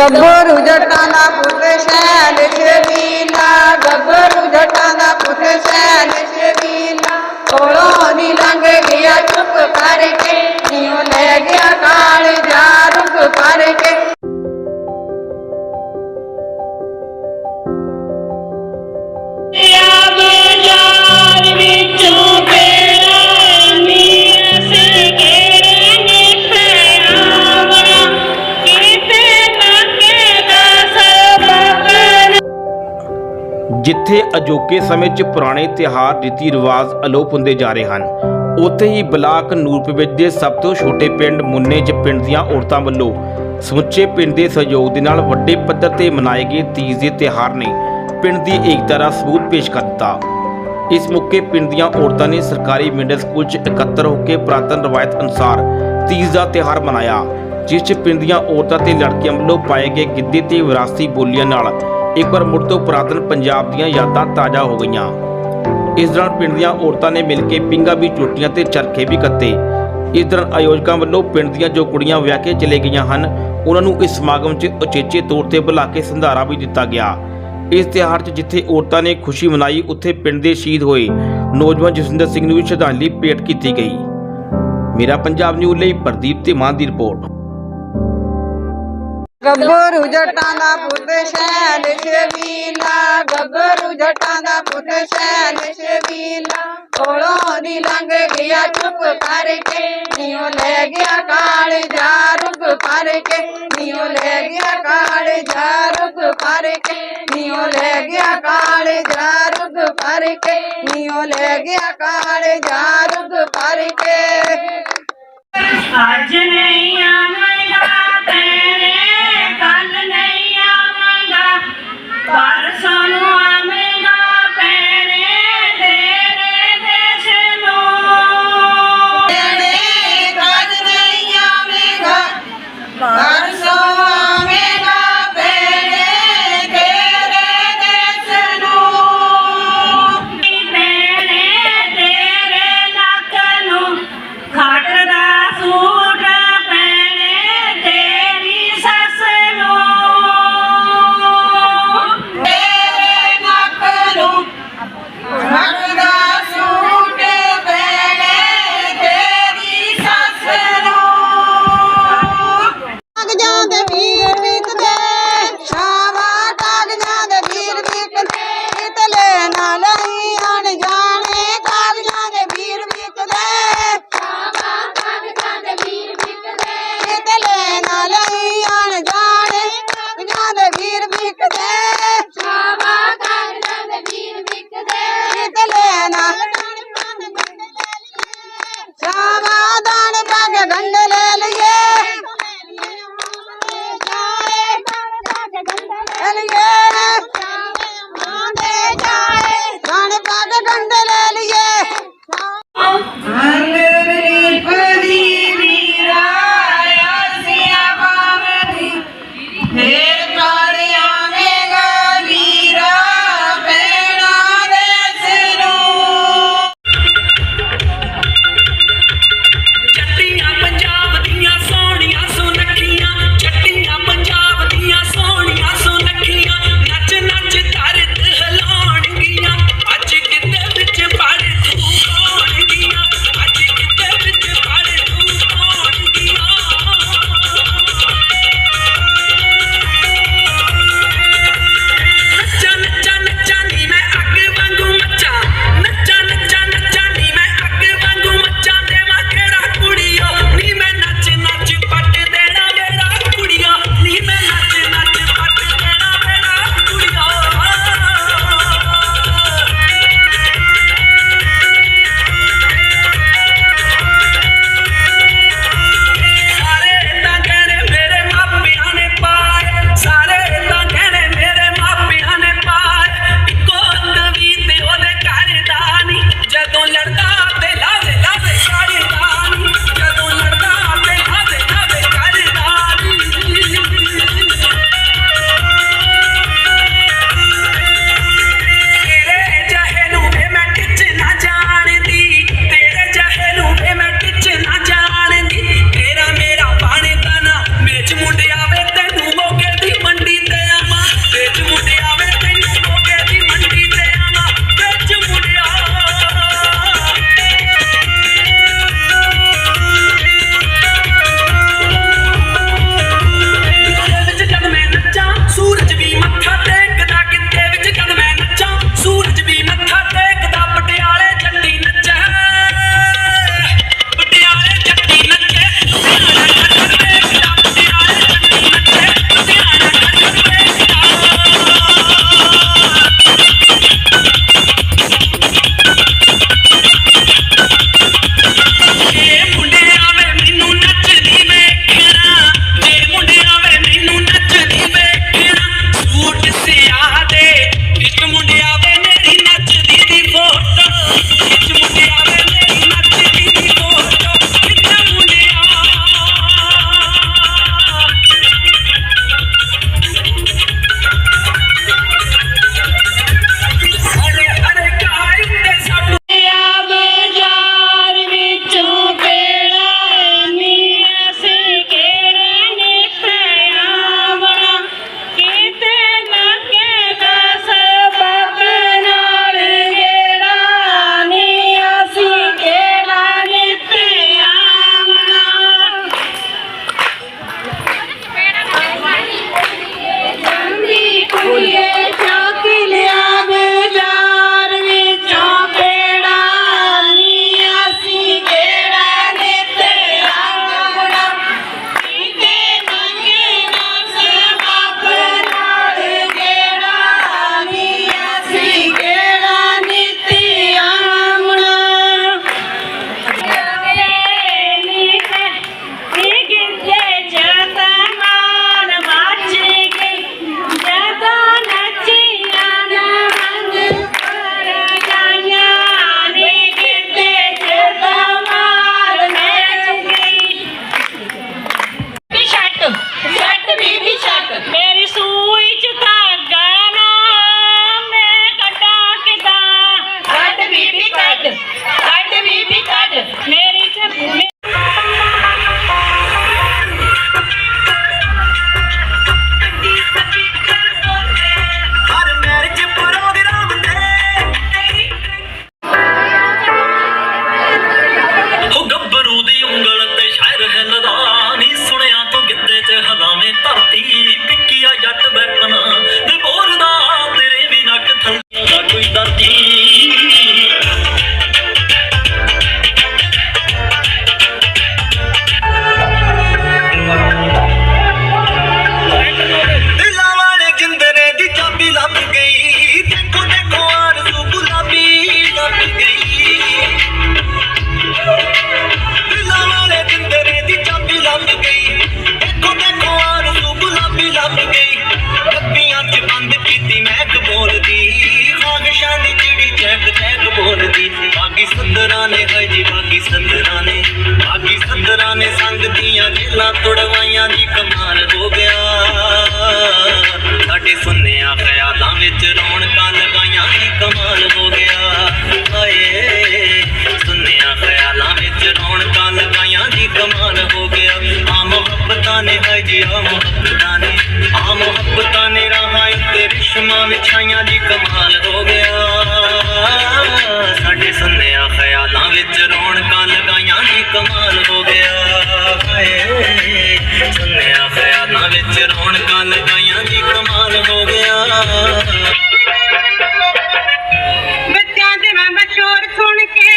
ਗੱਭਰੂ ਜੱਟਾਂ ਦਾ ਪੁੱਤ ਸ਼ੈਲ ਸ਼ਬੀਲਾ ਗੱਭਰੂ ਜੱਟਾਂ ਦਾ ਪੁੱਤ ਸ਼ੈਲ ਸ਼ਬੀਲਾ ਕੋਲੋਂ ਦੀ ਲੰਘ ਗਿਆ ਚੁੱਪ ਕਰਕੇ, ਜਿਉ ਲੈ ਗਿਆ ਕਾਲ ਜਾ ਰੁਕ ਕਰਕੇ। ਜਿੱਥੇ ਅਜੋਕੇ ਸਮੇਂ 'ਚ ਪੁਰਾਣੇ ਤਿਉਹਾਰ, ਰੀਤੀ ਰਿਵਾਜ ਅਲੋਪ ਹੁੰਦੇ ਜਾ ਰਹੇ ਹਨ। ਉੱਥੇ ਹੀ ਬਲਾਕ ਨੂਰਪੁਰ ਵਿੱਚ ਦੇ ਸਭ ਤੋਂ ਛੋਟੇ ਪਿੰਡ ਮੁੰਨੇ 'ਚ ਪਿੰਡ ਦੀਆਂ ਔਰਤਾਂ ਵੱਲੋਂ ਸਮੁੱਚੇ ਪਿੰਡ ਦੇ ਸਹਿਯੋਗ ਦੇ ਨਾਲ ਵੱਡੇ ਪੱਧਰ ਤੇ ਮਨਾਏ ਗਏ ਤੀਜ ਦੇ ਤਿਉਹਾਰ ਨੇ ਪਿੰਡ ਦੀ ਏਕਤਾ ਦਾ ਸਬੂਤ ਪੇਸ਼ ਕਰ ਦਿੱਤਾ। ਇਸ ਮੌਕੇ ਪਿੰਡ ਦੀਆਂ ਔਰਤਾਂ ਨੇ ਸਰਕਾਰੀ ਮਿਡਲ ਸਕੂਲ 'ਚ ਇਕੱਤਰ ਹੋ ਕੇ ਪੁਰਾਤਨ ਰਵਾਇਤ ਅਨੁਸਾਰ ਤੀਜ ਦਾ ਤਿਉਹਾਰ ਮਨਾਇਆ, ਜਿਸ 'ਚ ਪਿੰਡ ਦੀਆਂ ਔਰਤਾਂ ਤੇ ਲੜਕੀਆਂ ਵੱਲੋਂ ਪਾਏ ਗਏ ਗਿੱਧੇ ਤੇ ਵਿਰਾਸਤੀ ਬੋਲੀਆਂ ਨਾਲ ਇੱਕ ਵਾਰ ਮੁੜ ਤੋਂ ਪੁਰਾਤਨ ਪੰਜਾਬ ਦੀਆਂ ਯਾਦਾਂ ਤਾਜ਼ਾ ਹੋ ਗਈਆਂ। ਇਸ ਦੌਰਾਨ ਪਿੰਡ ਦੀਆਂ ਔਰਤਾਂ ਨੇ ਮਿਲ ਕੇ ਪਿੰਗਾ ਵੀ ਚੋਟੀਆਂ ਤੇ ਚਰਖੇ ਵੀ ਕੱਤੇ। ਇਸ ਦੌਰਾਨ ਆਯੋਜਕਾਂ ਵੱਲੋਂ ਪਿੰਡ ਦੀਆਂ ਜੋ ਕੁੜੀਆਂ ਵਿਆਹ ਕੇ ਚਲੇ ਗਈਆਂ ਹਨ, ਉਹਨਾਂ ਨੂੰ ਇਸ ਸਮਾਗਮ 'ਚ ਉਚੇਚੇ ਤੌਰ ਤੇ ਬੁਲਾ ਕੇ ਸੰਧਾਰਾ ਵੀ ਦਿੱਤਾ ਗਿਆ। ਇਸ ਤਿਉਹਾਰ 'ਚ ਜਿੱਥੇ ਔਰਤਾਂ ਨੇ ਖੁਸ਼ੀ ਮਨਾਈ, ਉੱਥੇ ਪਿੰਡ ਦੇ ਸ਼ਹੀਦ ਹੋਏ ਨੌਜਵਾਨ ਜਸਵਿੰਦਰ ਸਿੰਘ ਨੂੰ ਵੀ ਸ਼ਰਧਾਂਜਲੀ ਭੇਟ ਕੀਤੀ ਗਈ। ਮੇਰਾ ਪੰਜਾਬ ਨਿਊਜ਼ ਲਈ ਪ੍ਰਦੀਪ ਤੇ ਮਾਨ ਦੀ ਰਿਪੋਰਟ। ਗੱਭਰੂ ਜੱਟਾਂ ਦਾ ਪੁੱਤ ਸ਼ੈਲ ਸ਼ਬੀਲਾ ਗੱਭਰੂ ਜੱਟਾਂ ਦਾ ਪੁੱਤ ਸ਼ੈਲ ਸ਼ਬੀਲਾ ਕੋਲੋਂ ਦੀ ਲੰਘ ਗਿਆ ਚੁੱਪ ਕਰਕੇ ਨਿਉ ਲੈ ਗਿਆ ਕਾਲ ਜਾ ਰੁਕ ਕਰਕੇ ਨਿਉ ਲੈ ਗਿਆ ਕਾਲ ਜਾ ਰੁਕ ਕਰਕੇ ਨਿਉ ਲੈ ਗਿਆ ਕਾਲ ਜਾ ਰੁਕ ਕਰਕੇ ਨਿਉ ਲੈ ਗਿਆ ਕਾਲ ਜਾ ਰੁਕ ਕਰਕੇ ਅੱਜ ਨਹੀਂ ਦੀਆਂ ਬੱਚਿਆਂ ਦੇ ਮੈਂ ਬਚੋਰ ਸੁਣ ਕੇ।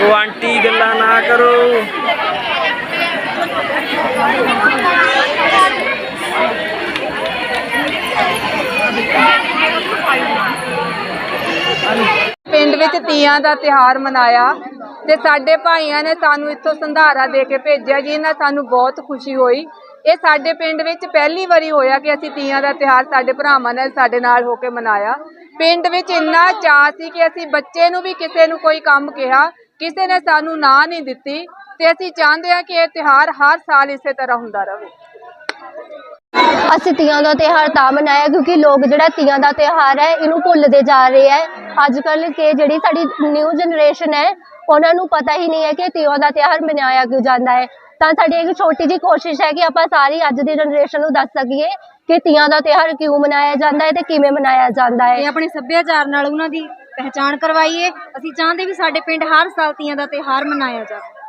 ਉਹ ਆਂਟੀ ਗੱਲਾਂ ਨਾ ਕਰੋ। ਪਿੰਡ ਵਿੱਚ ਤੀਆਂ ਦਾ ਤਿਹਾਰ ਮਨਾਇਆ। ਤੇ ਸਾਡੇ ਭਾਈਆਂ ਨੇ ਸਾਨੂੰ ਇੱਥੋਂ ਸੰਧਾਰਾ ਦੇ ਕੇ ਭੇਜਿਆ ਜੀ ਨਾਲ ਸਾਨੂੰ ਬਹੁਤ ਖੁਸ਼ੀ ਹੋਈ। ਇਹ ਸਾਡੇ ਪਿੰਡ ਵਿੱਚ ਪਹਿਲੀ ਵਾਰੀ ਹੋਇਆ ਕਿ ਅਸੀਂ ਤੀਆਂ ਦਾ ਤਿਹਾਰ ਸਾਡੇ ਭਰਾਵਾਂ ਨੇ ਸਾਡੇ ਨਾਲ ਹੋ ਕੇ ਮਨਾਇਆ। ਪਿੰਡ ਵਿੱਚ ਇੰਨਾ ਚਾਅ ਸੀ ਕਿ ਅਸੀਂ ਬੱਚੇ ਨੂੰ ਵੀ ਕਿਸੇ ਨੂੰ ਕੋਈ ਕੰਮ ਕਿਹਾ, ਕਿਸੇ ਨੇ ਸਾਨੂੰ ਨਾ ਨਹੀਂ ਦਿੱਤੀ। ਤੇ ਅਸੀਂ ਚਾਹੁੰਦੇ ਹਾਂ ਕਿ ਇਹ ਤਿਹਾਰ ਹਰ ਸਾਲ ਇਸੇ ਤਰ੍ਹਾਂ ਹੁੰਦਾ ਰਹੇ। ਅਸੀਂ ਤੀਆਂ ਦਾ ਤਿਉਹਾਰ ਤਾਂ ਮਨਾਇਆ, ਕਿਉਂਕਿ ਲੋਕ ਜਿਹੜਾ ਤੀਆਂ ਦਾ ਤਿਉਹਾਰ ਹੈ, ਇਹਨੂੰ ਭੁੱਲਦੇ ਜਾ ਰਹੇ ਹੈ। ਅੱਜ ਕੱਲ ਕੇ ਜਿਹੜੀ ਸਾਡੀ ਨਿਊ ਜਨਰੇਸ਼ਨ ਹੈ, ਉਹਨਾਂ ਨੂੰ ਪਤਾ ਹੀ ਨਹੀਂ ਹੈ ਕਿ ਤੀਆਂ ਦਾ ਤਿਉਹਾਰ ਮਨਾਇਆ ਕਿਉਂ ਜਾਂਦਾ ਹੈ। ਤਾਂ ਸਾਡੀ ਇੱਕ ਛੋਟੀ ਜੀ ਕੋਸ਼ਿਸ਼ ਹੈ ਕਿ ਆਪਾਂ ਸਾਰੀ ਅੱਜ ਦੀ ਜਨਰੇਸ਼ਨ ਨੂੰ ਦੱਸ ਸਕੀਏ ਕਿ ਤੀਆਂ ਦਾ ਤਿਉਹਾਰ ਕਿਉਂ ਮਨਾਇਆ ਜਾਂਦਾ ਹੈ ਤੇ ਕਿਵੇਂ ਮਨਾਇਆ ਜਾਂਦਾ ਹੈ। ਤੇ ਆਪਣੇ ਸੱਭਿਆਚਾਰ ਨਾਲ ਉਹਨਾਂ ਦੀ ਪਹਿਚਾਣ ਕਰਵਾਈਏ। ਅਸੀਂ ਚਾਹੁੰਦੇ ਵੀ ਸਾਡੇ ਪਿੰਡ ਹਰ ਸਾਲ ਤੀਆਂ ਦਾ ਤਿਉਹਾਰ ਮਨਾਇਆ ਜਾਵੇ।